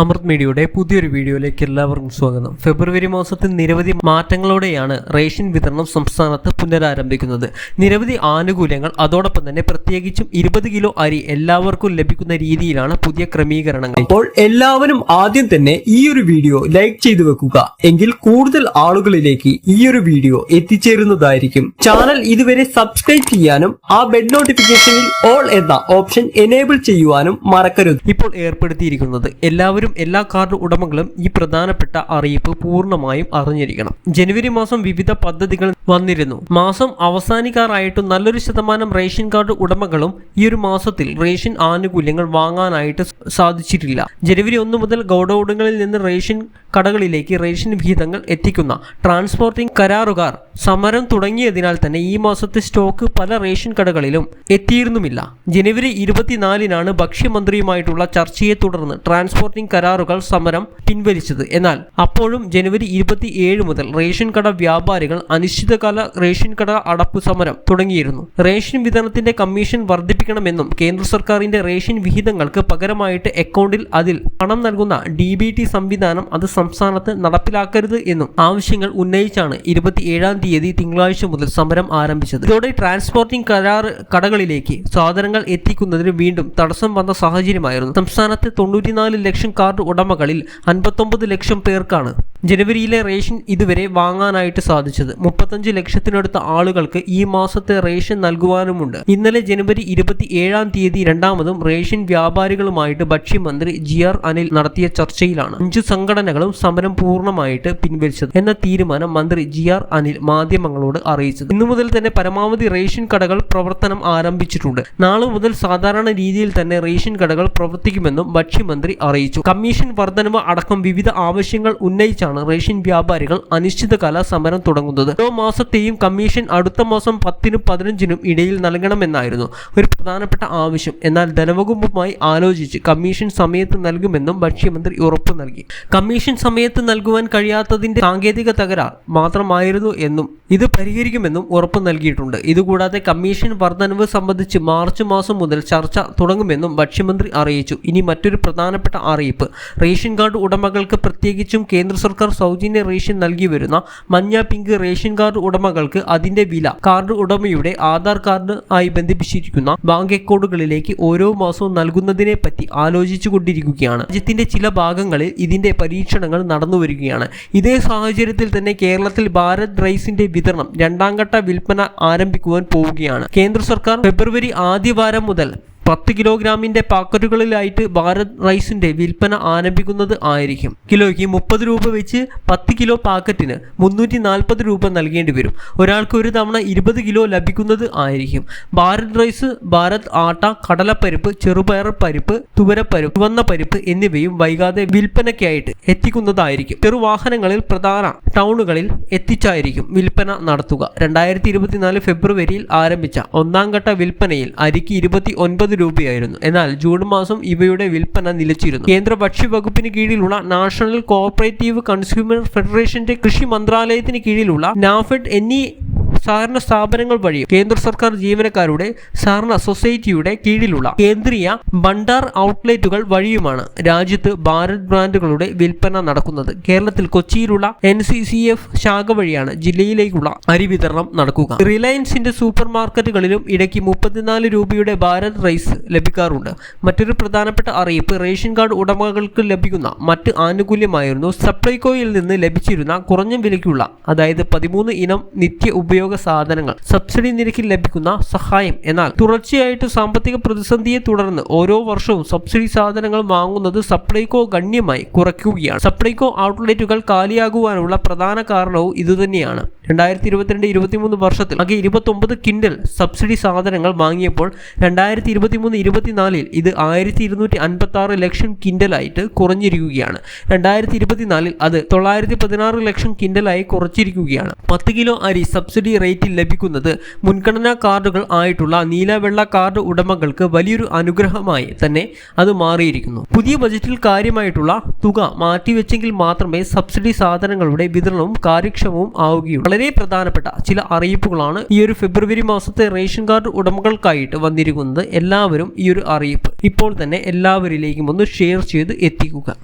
അമൃത് മീഡിയയുടെ പുതിയൊരു വീഡിയോയിലേക്ക് എല്ലാവർക്കും സ്വാഗതം. ഫെബ്രുവരി മാസത്തിൽ നിരവധി മാറ്റങ്ങളോടെയാണ് റേഷൻ വിതരണം സംസ്ഥാനത്ത് പുനരാരംഭിക്കുന്നത്. നിരവധി ആനുകൂല്യങ്ങൾ അതോടൊപ്പം തന്നെ പ്രത്യേകിച്ചും ഇരുപത് കിലോ അരി എല്ലാവർക്കും ലഭിക്കുന്ന രീതിയിലാണ് പുതിയ ക്രമീകരണങ്ങൾ. അപ്പോൾ എല്ലാവരും ആദ്യം തന്നെ ഈ ഒരു വീഡിയോ ലൈക്ക് ചെയ്തു വെക്കുക. എങ്കിൽ കൂടുതൽ ആളുകളിലേക്ക് ഈ ഒരു വീഡിയോ എത്തിച്ചേരുന്നതായിരിക്കും. ചാനൽ ഇതുവരെ സബ്സ്ക്രൈബ് ചെയ്യാനും ആ ബെഡ് നോട്ടിഫിക്കേഷനിൽ ഓൾ എന്ന ഓപ്ഷൻ എനേബിൾ ചെയ്യുവാനും മറക്കരുത്. ഇപ്പോൾ ഏർപ്പെടുത്തിയിരിക്കുന്നത് എല്ലാവരും എല്ലാ കാർഡ് ഉടമകളും ഈ പ്രധാനപ്പെട്ട അറിയിപ്പ് പൂർണമായും അറിഞ്ഞിരിക്കണം. ജനുവരി മാസം വിവിധ പദ്ധതികൾ വന്നിരുന്നു. മാസം അവസാനിക്കാറായിട്ടും നല്ലൊരു ശതമാനം റേഷൻ കാർഡ് ഉടമകളും ഈ ഒരു മാസത്തിൽ റേഷൻ ആനുകൂല്യങ്ങൾ വാങ്ങാനായിട്ട് സാധിച്ചിട്ടില്ല. ജനുവരി ഒന്ന് മുതൽ ഗോഡൌണുകളിൽ നിന്ന് റേഷൻ കടകളിലേക്ക് റേഷൻ വിഹിതങ്ങൾ എത്തിക്കുന്ന ട്രാൻസ്പോർട്ടിംഗ് കരാറുകാർ സമരം തുടങ്ങിയതിനാൽ തന്നെ ഈ മാസത്തെ സ്റ്റോക്ക് പല റേഷൻ കടകളിലും എത്തിയിരുന്നുമില്ല. ജനുവരി ഇരുപത്തിനാലിനാണ് ഭക്ഷ്യമന്ത്രിയുമായിട്ടുള്ള ചർച്ചയെ തുടർന്ന് ട്രാൻസ്പോർട്ടിംഗ് കരാറുകൾ സമരം പിൻവലിച്ചത്. എന്നാൽ അപ്പോഴും ജനുവരി ഇരുപത്തി ഏഴ് മുതൽ റേഷൻ കട വ്യാപാരികൾ അനിശ്ചിതകാല റേഷൻ കട അടപ്പ് സമരം തുടങ്ങിയിരുന്നു. റേഷൻ വിതരണത്തിന്റെ കമ്മീഷൻ വർദ്ധിപ്പിക്കണമെന്നും കേന്ദ്ര സർക്കാരിന്റെ റേഷൻ വിഹിതങ്ങൾക്ക് പകരമായിട്ട് അക്കൗണ്ടിൽ അതിൽ പണം നൽകുന്ന ഡി ബി ടി സംവിധാനം അത് സംസ്ഥാനത്ത് നടപ്പിലാക്കരുത് എന്നും ആവശ്യങ്ങൾ ഉന്നയിച്ചാണ് ഇരുപത്തിയേഴാം തീയതി തിങ്കളാഴ്ച മുതൽ സമരം ആരംഭിച്ചത്. ഇതോടെ ട്രാൻസ്പോർട്ടിംഗ് കരാർ കടകളിലേക്ക് സാധനങ്ങൾ എത്തിക്കുന്നതിന് വീണ്ടും തടസ്സം വന്ന സാഹചര്യമായിരുന്നു. സംസ്ഥാനത്തെ തൊണ്ണൂറ്റിനാല് ലക്ഷം കാർഡ് ഉടമകളിൽ അൻപത്തൊമ്പത് ലക്ഷം പേർക്കാണ്. ജനുവരിയിലെ റേഷൻ ഇതുവരെ വാങ്ങാനായിട്ട് സാധിച്ചത്. മുപ്പത്തഞ്ച് ലക്ഷത്തിനടുത്ത ആളുകൾക്ക് ഈ മാസത്തെ റേഷൻ നൽകുവാനുമുണ്ട്. ഇന്നലെ ജനുവരി ഇരുപത്തി ഏഴാം തീയതി രണ്ടാമതും റേഷൻ വ്യാപാരികളുമായിട്ട് ഭക്ഷ്യമന്ത്രി ജി ആർ അനിൽ നടത്തിയ ചർച്ചയിലാണ് അഞ്ചു സംഘടനകളും സമരം പൂർണമായിട്ട് പിൻവലിച്ചത് എന്ന തീരുമാനം മന്ത്രി ജി ആർ അനിൽ മാധ്യമങ്ങളോട് അറിയിച്ചത്. ഇന്നു മുതൽ തന്നെ പരമാവധി റേഷൻ കടകൾ പ്രവർത്തനം ആരംഭിച്ചിട്ടുണ്ട്. നാളെ മുതൽ സാധാരണ രീതിയിൽ തന്നെ റേഷൻ കടകൾ പ്രവർത്തിക്കുമെന്നും ഭക്ഷ്യമന്ത്രി അറിയിച്ചു. കമ്മീഷൻ വർധനവ് അടക്കം വിവിധ ആവശ്യങ്ങൾ ഉന്നയിച്ചാണ് റേഷൻ വ്യാപാരികൾ അനിശ്ചിതകാല സമരം തുടങ്ങുന്നത്. ഓരോ മാസത്തെയും കമ്മീഷൻ അടുത്ത മാസം പത്തിനും പതിനഞ്ചിനും ഇടയിൽ നൽകണമെന്നായിരുന്നു ഒരു പ്രധാനപ്പെട്ട ആവശ്യം. എന്നാൽ ധനവകുപ്പുമായി ആലോചിച്ച് കമ്മീഷൻ സമയത്ത് നൽകുമെന്നും ഭക്ഷ്യമന്ത്രി ഉറപ്പ് നൽകി. കമ്മീഷൻ സമയത്ത് നൽകുവാൻ കഴിയാത്തതിന്റെ സാങ്കേതിക തകരാർ മാത്രമായിരുന്നു എന്നും ഇത് പരിഹരിക്കുമെന്നും ഉറപ്പ് നൽകിയിട്ടുണ്ട്. ഇതുകൂടാതെ കമ്മീഷൻ വർധനവ് സംബന്ധിച്ച് മാർച്ച് മാസം മുതൽ ചർച്ച തുടങ്ങുമെന്നും ഭക്ഷ്യമന്ത്രി അറിയിച്ചു. ഇനി മറ്റൊരു പ്രധാനപ്പെട്ട അറിയിപ്പ്. റേഷൻ കാർഡ് ഉടമകൾക്ക് പ്രത്യേകിച്ചും കേന്ദ്ര സർക്കാർ സൗജന്യ റേഷൻ നൽകി വരുന്ന മഞ്ഞ പിങ്ക് റേഷൻ കാർഡ് ഉടമകൾക്ക് അതിന്റെ വില കാർഡ് ഉടമയുടെ ആധാർ കാർഡ് ആയി ബന്ധിപ്പിച്ചിരിക്കുന്ന ബാങ്ക് അക്കൗണ്ടുകളിലേക്ക് ഓരോ മാസവും നൽകുന്നതിനെ പറ്റി ആലോചിച്ചു കൊണ്ടിരിക്കുകയാണ് രാജ്യത്തിന്റെ ചില ഭാഗങ്ങളിൽ ഇതിന്റെ പരീക്ഷണങ്ങൾ നടന്നു വരികയാണ്. ഇതേ സാഹചര്യത്തിൽ തന്നെ കേരളത്തിൽ ഭാരത് റൈസിന്റെ വിതരണം രണ്ടാം ഘട്ട വിൽപ്പന ആരംഭിക്കുവാൻ പോവുകയാണ്. കേന്ദ്ര സർക്കാർ ഫെബ്രുവരി ആദ്യവാരം മുതൽ പത്ത് കിലോഗ്രാമിന്റെ പാക്കറ്റുകളിലായിട്ട് ഭാരത് റൈസിന്റെ വിൽപ്പന ആരംഭിക്കുന്നത് ആയിരിക്കും. കിലോയ്ക്ക് മുപ്പത് രൂപ വെച്ച് പത്ത് കിലോ പാക്കറ്റിന് മുന്നൂറ്റി നാൽപ്പത് രൂപ നൽകേണ്ടി വരും. ഒരാൾക്ക് ഒരു തവണ ഇരുപത് കിലോ ലഭിക്കുന്നത് ആയിരിക്കും. ഭാരത് റൈസ് ഭാരത് ആട്ട കടലപ്പരിപ്പ് ചെറുപയർ പരിപ്പ് തുവരപ്പരിപ്പ് ചുവന്ന പരിപ്പ് എന്നിവയും വൈകാതെ വിൽപ്പനയ്ക്കായിട്ട് എത്തിക്കുന്നതായിരിക്കും. ചെറുവാഹനങ്ങളിൽ പ്രധാന ടൗണുകളിൽ എത്തിച്ചായിരിക്കും വിൽപ്പന നടത്തുക. രണ്ടായിരത്തി ഫെബ്രുവരിയിൽ ആരംഭിച്ച ഒന്നാം ഘട്ട വിൽപ്പനയിൽ അരിക്ക് ഇരുപത്തി ഒൻപത് രൂപയായിരുന്നു. എന്നാൽ ജൂൺ മാസം ഇവയുടെ വിൽപ്പന നിലച്ചിരുന്നു. കേന്ദ്ര ഭക്ഷ്യവകുപ്പിന് കീഴിലുള്ള നാഷണൽ കോഓപ്പറേറ്റീവ് കൺസ്യൂമർ ഫെഡറേഷന്റെ കൃഷി മന്ത്രാലയത്തിന് കീഴിലുള്ള നാഫെഡ് എന്നീ സഹകരണ സ്ഥാപനങ്ങൾ വഴിയും കേന്ദ്ര സർക്കാർ ജീവനക്കാരുടെ സഹകരണ സൊസൈറ്റിയുടെ കീഴിലുള്ള കേന്ദ്രീയ ഭണ്ഡാർ ഔട്ട്ലെറ്റുകൾ വഴിയുമാണ് രാജ്യത്ത് ഭാരത് ബ്രാൻഡുകളുടെ വിൽപ്പന നടക്കുന്നത്. കേരളത്തിൽ കൊച്ചിയിലുള്ള എൻ സി സി എഫ് ശാഖ വഴിയാണ് ജില്ലയിലേക്കുള്ള അരി വിതരണം നടക്കുക. റിലയൻസിന്റെ സൂപ്പർ മാർക്കറ്റുകളിലും ഇടയ്ക്ക് മുപ്പത്തിനാല് രൂപയുടെ ഭാരത് റൈസ് ലഭിക്കാറുണ്ട്. മറ്റൊരു പ്രധാനപ്പെട്ട അറിയിപ്പ് റേഷൻ കാർഡ് ഉടമകൾക്ക് ലഭിക്കുന്ന മറ്റ് ആനുകൂല്യമായിരുന്നു സപ്ലൈകോയിൽ നിന്ന് ലഭിച്ചിരുന്ന കുറഞ്ഞ വിലയ്ക്കുള്ള അതായത് പതിമൂന്ന് ഇനം നിത്യ ഉപയോഗ സാധനങ്ങൾ. സബ്സിഡി നിരക്കിൽ ലഭിക്കുന്ന സഹായം. എന്നാൽ തുടർച്ചയായിട്ട് സാമ്പത്തിക പ്രതിസന്ധിയെ തുടർന്ന് ഓരോ വർഷവും സബ്സിഡി സാധനങ്ങൾ വാങ്ങുന്നത് സപ്ലൈകോ ഗണ്യമായി കുറയ്ക്കുകയാണ്. സപ്ലൈകോ ഔട്ട്ലെറ്റുകൾ കാലിയാകുവാനുള്ള പ്രധാന കാരണവും ഇതുതന്നെയാണ്. രണ്ടായിരത്തി ഇരുപത്തിരണ്ട് ഇരുപത്തിമൂന്ന് വർഷത്തിൽ ആകെ ഇരുപത്തൊമ്പത് കിൻഡൽ സബ്സിഡി സാധനങ്ങൾ വാങ്ങിയപ്പോൾ രണ്ടായിരത്തി ഇരുപത്തിമൂന്ന് ഇരുപത്തിനാലിൽ ഇത് ആയിരത്തി ഇരുന്നൂറ്റി അൻപത്തി ആറ് ലക്ഷം കിൻഡലായിട്ട് കുറഞ്ഞിരിക്കുകയാണ്. രണ്ടായിരത്തി ഇരുപത്തിനാലിൽ അത് തൊള്ളായിരത്തി പതിനാറ് ലക്ഷം കിൻഡലായി കുറച്ചിരിക്കുകയാണ്. പത്ത് കിലോ അരി സബ്സിഡി റേറ്റിൽ ലഭിക്കുന്നത് മുൻഗണനാ കാർഡുകൾ ആയിട്ടുള്ള നീലവെള്ള കാർഡ് ഉടമകൾക്ക് വലിയൊരു അനുഗ്രഹമായി തന്നെ അത് മാറിയിരിക്കുന്നു. പുതിയ ബജറ്റിൽ കാര്യമായിട്ടുള്ള തുക മാറ്റിവെച്ചെങ്കിൽ മാത്രമേ സബ്സിഡി സാധനങ്ങളുടെ വിതരണവും കാര്യക്ഷമവും ആവുകയുള്ളൂ. വളരെ പ്രധാനപ്പെട്ട ചില അറിയിപ്പുകളാണ് ഈ ഒരു ഫെബ്രുവരി മാസത്തെ റേഷൻ കാർഡ് ഉടമകൾക്കായിട്ട് വന്നിരിക്കുന്നത്. എല്ലാവരും ഈ ഒരു അറിയിപ്പ് ഇപ്പോൾ തന്നെ എല്ലാവരിലേക്കും ഒന്ന് ഷെയർ ചെയ്ത് എത്തിക്കുക.